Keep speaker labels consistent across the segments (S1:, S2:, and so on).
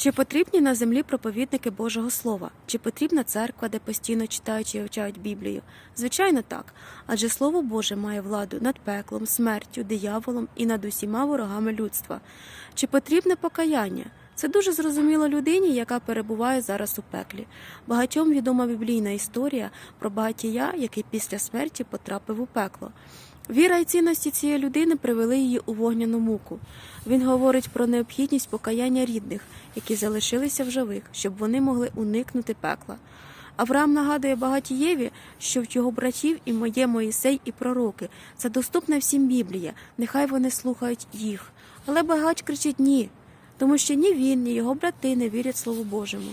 S1: Чи потрібні на землі проповідники Божого Слова? Чи потрібна церква, де постійно читають і вивчають Біблію? Звичайно, так. Адже Слово Боже має владу над пеклом, смертю, дияволом і над усіма ворогами людства. Чи потрібне покаяння? Це дуже зрозуміло людині, яка перебуває зараз у пеклі. Багатьом відома біблійна історія про багатія, який після смерті потрапив у пекло. Віра і цінності цієї людини привели її у вогняну муку. Він говорить про необхідність покаяння рідних, які залишилися в живих, щоб вони могли уникнути пекла. Авраам нагадує багатієві, що в його братів і моє Моїсей і пророки. Це доступна всім Біблія, нехай вони слухають їх. Але багач кричить ні, тому що ні він, ні його брати не вірять Слову Божому.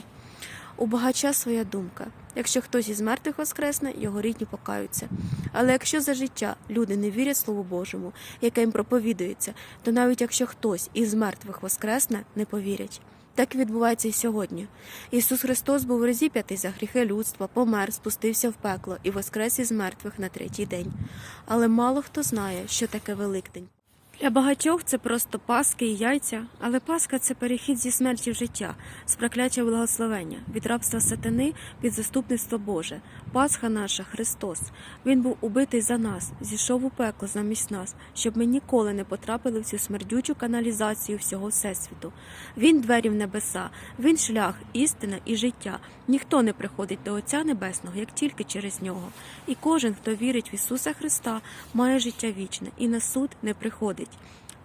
S1: У багача своя думка. Якщо хтось із мертвих воскресне, його рідні покаються. Але якщо за життя люди не вірять Слову Божому, яке їм проповідується, то навіть якщо хтось із мертвих воскресне, не повірять. Так відбувається і сьогодні. Ісус Христос був розіп'ятий за гріхи людства, помер, спустився в пекло і воскрес із мертвих на третій день. Але мало хто знає, що таке Великдень. Для багатьох це просто паски і яйця, але паска це перехід зі смерті в життя, з прокляття благословення, від рабства сатани під заступництво Боже. Пасха наша Христос. Він був убитий за нас, зійшов у пекло замість нас, щоб ми ніколи не потрапили в цю смердючу каналізацію всього всесвіту. Він двері в небеса, він шлях, істина і життя. Ніхто не приходить до Отця Небесного, як тільки через нього. І кожен, хто вірить в Ісуса Христа, має життя вічне і на суд не приходить.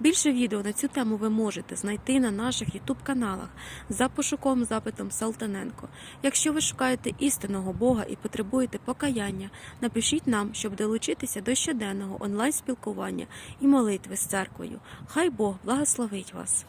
S1: Більше відео на цю тему ви можете знайти на наших ютуб каналах за пошуковим запитом Салтаненко. Якщо ви шукаєте істинного Бога і потребуєте покаяння, напишіть нам, щоб долучитися до щоденного онлайн спілкування і молитви з церквою. Хай Бог благословить вас.